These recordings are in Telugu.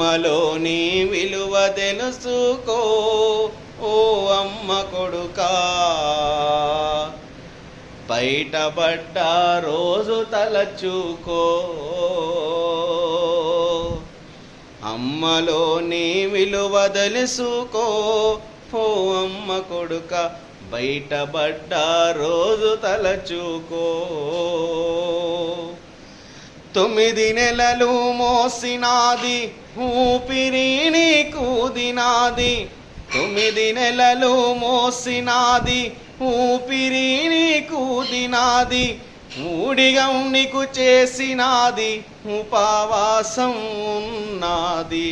అమ్మలోని విలువ తెలుసుకో ఓ అమ్మ కొడుకా. బయటపడ్డ రోజు తలచుకో. అమ్మలోని విలువ తెలుసుకో ఓ అమ్మ కొడుక. బయటపడ్డ రోజు తలచుకో. తొమ్మిది నెలలు మోసినాది ఊపిరి కూదినాది తొమ్మిది నెలలు మోసినాది ఊపిరి కూదినాది దినాది. నీకు చేసినాది ఉపవాసం ఉన్నది.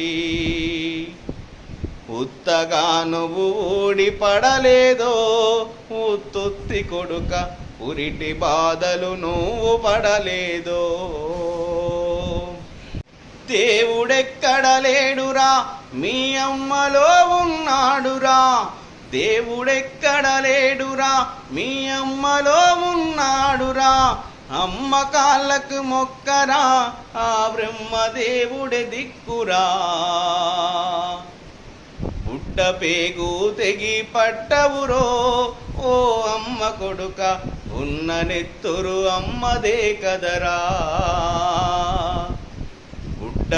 ఉత్తగా నువ్వు ఊడిపడలేదో ఉత్తుత్తి కొడుక ఉరిటి బాధలు నువ్వు పడలేదో. దేవుడెక్కడలేడురా? మీ అమ్మలో ఉన్నాడురా. దేవుడెక్కడ లేడురా మీ అమ్మలో ఉన్నాడురా. అమ్మ కాళ్ళకు మొక్కరా. ఆ బ్రహ్మదేవుడే దిక్కురా. పుట్ట పేగు తెగి పట్టవురో. ఓ అమ్మ కొడుక ఉన్న నెత్తురు అమ్మదే కదరా.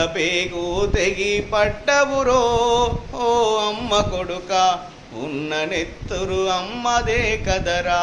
పుట్ట పేగు తెగి పట్టవురో ఓ అమ్మ కొడుక ఉన్న నెత్తురు అమ్మదే కదరా.